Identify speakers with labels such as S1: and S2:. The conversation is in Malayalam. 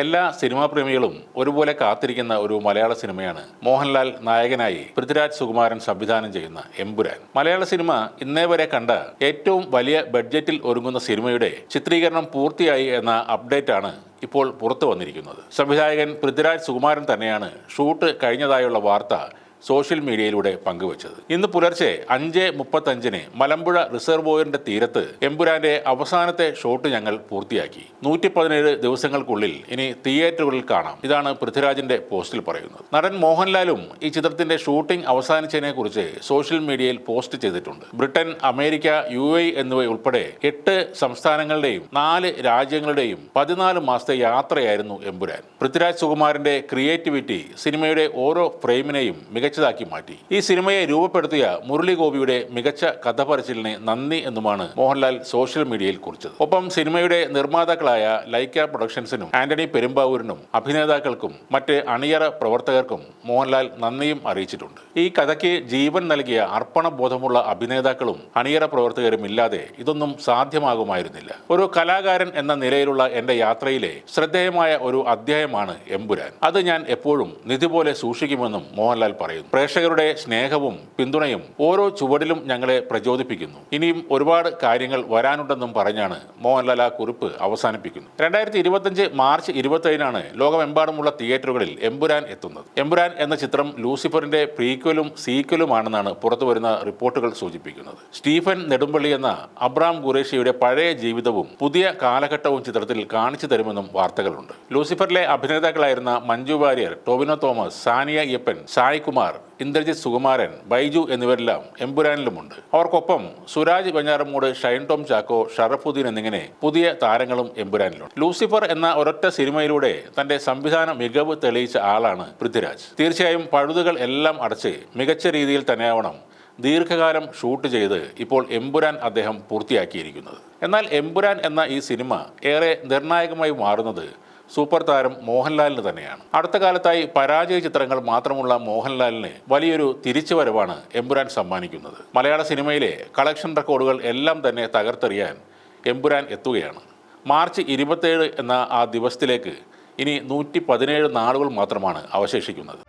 S1: എല്ലാ സിനിമാ പ്രേമികളും ഒരുപോലെ കാത്തിരിക്കുന്ന ഒരു മലയാള സിനിമയാണ് മോഹൻലാൽ നായകനായി പൃഥ്വിരാജ് സുകുമാരൻ സംവിധാനം ചെയ്യുന്ന എമ്പുരാൻ. മലയാള സിനിമ ഇന്നേ വരെ കണ്ട ഏറ്റവും വലിയ ബഡ്ജറ്റിൽ ഒരുങ്ങുന്ന സിനിമയുടെ ചിത്രീകരണം പൂർത്തിയായി എന്ന അപ്ഡേറ്റ് ആണ് ഇപ്പോൾ പുറത്തു വന്നിരിക്കുന്നത്. സംവിധായകൻ പൃഥ്വിരാജ് സുകുമാരൻ തന്നെയാണ് ഷൂട്ട് കഴിഞ്ഞതായുള്ള വാർത്ത സോഷ്യൽ മീഡിയയിലൂടെ പങ്കുവച്ചത്. ഇന്ന് പുലർച്ചെ അഞ്ച് മുപ്പത്തഞ്ചിന് മലമ്പുഴ റിസർവോയറിന്റെ തീരത്ത് എമ്പുരാന്റെ അവസാനത്തെ ഷോട്ട് ഞങ്ങൾ പൂർത്തിയാക്കി. നൂറ്റി പതിനേഴ് ദിവസങ്ങൾക്കുള്ളിൽ ഇനി തിയേറ്ററുകളിൽ കാണാം. ഇതാണ് പൃഥ്വിരാജിന്റെ പോസ്റ്റിൽ പറയുന്നത്. നടൻ മോഹൻലാലും ഈ ചിത്രത്തിന്റെ ഷൂട്ടിംഗ് അവസാനിച്ചതിനെ കുറിച്ച് സോഷ്യൽ മീഡിയയിൽ പോസ്റ്റ് ചെയ്തിട്ടുണ്ട്. ബ്രിട്ടൻ അമേരിക്ക യു എ എന്നിവയുൾപ്പെടെ എട്ട് സംസ്ഥാനങ്ങളുടെയും നാല് രാജ്യങ്ങളുടെയും പതിനാല് മാസത്തെ യാത്രയായിരുന്നു എമ്പുരാൻ. പൃഥ്വിരാജ് സുകുമാരന്റെ ക്രിയേറ്റിവിറ്റി സിനിമയുടെ ഓരോ ഫ്രെയിമിനെയും മികച്ചതാക്കി മാറ്റി. ഈ സിനിമയെ രൂപപ്പെടുത്തിയ മുരളി ഗോപിയുടെ മികച്ച കഥ പറച്ചിലിന് നന്ദി എന്നുമാണ് മോഹൻലാൽ സോഷ്യൽ മീഡിയയിൽ കുറിച്ചത്. ഒപ്പം സിനിമയുടെ നിർമ്മാതാക്കളായ ലൈക്ക പ്രൊഡക്ഷൻസിനും ആന്റണി പെരുമ്പാവൂരിനും അഭിനേതാക്കൾക്കും മറ്റ് അണിയറ പ്രവർത്തകർക്കും മോഹൻലാൽ നന്ദിയും അറിയിച്ചിട്ടുണ്ട്. ഈ കഥയ്ക്ക് ജീവൻ നൽകിയ അർപ്പണബോധമുള്ള അഭിനേതാക്കളും അണിയറ പ്രവർത്തകരും ഇല്ലാതെ ഇതൊന്നും സാധ്യമാകുമായിരുന്നില്ല. ഒരു കലാകാരൻ എന്ന നിലയിലുള്ള എന്റെ യാത്രയിലെ ശ്രദ്ധേയമായ ഒരു അധ്യായമാണ് എമ്പുരാൻ. അത് ഞാൻ എപ്പോഴും നിധി പോലെ സൂക്ഷിക്കുമെന്നും മോഹൻലാൽ പറയുന്നു. പ്രേക്ഷകരുടെ സ്നേഹവും പിന്തുണയും ഓരോ ചുവടിലും ഞങ്ങളെ പ്രചോദിപ്പിക്കുന്നു. ഇനിയും ഒരുപാട് കാര്യങ്ങൾ വരാനുണ്ടെന്നും പറഞ്ഞാണ് മോഹൻലാൽ കുറിപ്പ് അവസാനിപ്പിക്കുന്നു രണ്ടായിരത്തി ഇരുപത്തഞ്ച് മാർച്ച് ഇരുപത്തേഴിനാണ് ലോകമെമ്പാടുമുള്ള തിയേറ്ററുകളിൽ എമ്പുരാൻ എത്തുന്നത്. എമ്പുരാൻ എന്ന ചിത്രം ലൂസിഫറിന്റെ പ്രീക്വലും സീക്വലുമാണെന്നാണ് പുറത്തുവരുന്ന റിപ്പോർട്ടുകൾ സൂചിപ്പിക്കുന്നത്. സ്റ്റീഫൻ നെടുമ്പള്ളി എന്ന അബ്രാം ഖുറേഷിയുടെ പഴയ ജീവിതവും പുതിയ കാലഘട്ടവും ചിത്രത്തിൽ കാണിച്ചു തരുമെന്നും വാർത്തകളുണ്ട്. ലൂസിഫറിലെ അഭിനേതാക്കളായിരുന്ന മഞ്ജു വാര്യർ ടോബിനോ തോമസ് സാനിയ അയ്യപ്പൻ സായ് ഇന്ദ്രജിത് സുകുമാരൻ ബൈജു എന്നിവരെല്ലാം എമ്പുരാനിലുമുണ്ട്. അവർക്കൊപ്പം സുരാജ് വെഞ്ഞാറമൂട് ഷൈൻ ടോം ചാക്കോ ഷറഫുദ്ദീൻ എന്നിങ്ങനെ പുതിയ താരങ്ങളും എമ്പുരാനിലുണ്ട്. ലൂസിഫർ എന്ന ഒരൊറ്റ സിനിമയിലൂടെ തന്റെ സംവിധാന മികവ് തെളിയിച്ച ആളാണ് പൃഥ്വിരാജ്. തീർച്ചയായും പഴുതുകൾ എല്ലാം അടച്ച് മികച്ച രീതിയിൽ തന്നെയാവണം ദീർഘകാലം ഷൂട്ട് ചെയ്ത് ഇപ്പോൾ എമ്പുരാൻ അദ്ദേഹം പൂർത്തിയാക്കിയിരിക്കുന്നത്. എന്നാൽ എമ്പുരാൻ എന്ന ഈ സിനിമ ഏറെ നിർണായകമായി മാറുന്നത് സൂപ്പർ താരം മോഹൻലാലിന് തന്നെയാണ്. അടുത്ത കാലത്തായി പരാജയ ചിത്രങ്ങൾ മാത്രമുള്ള മോഹൻലാലിന് വലിയൊരു തിരിച്ചുവരവാണ് എമ്പുരാൻ സമ്മാനിക്കുന്നത്. മലയാള സിനിമയിലെ കളക്ഷൻ റെക്കോർഡുകൾ എല്ലാം തന്നെ തകർത്തെറിയാൻ എമ്പുരാൻ എത്തുകയാണ്. മാർച്ച് ഇരുപത്തേഴ് എന്ന ആ ദിവസത്തിലേക്ക് ഇനി നൂറ്റി പതിനേഴ് നാളുകൾ മാത്രമാണ് അവശേഷിക്കുന്നത്.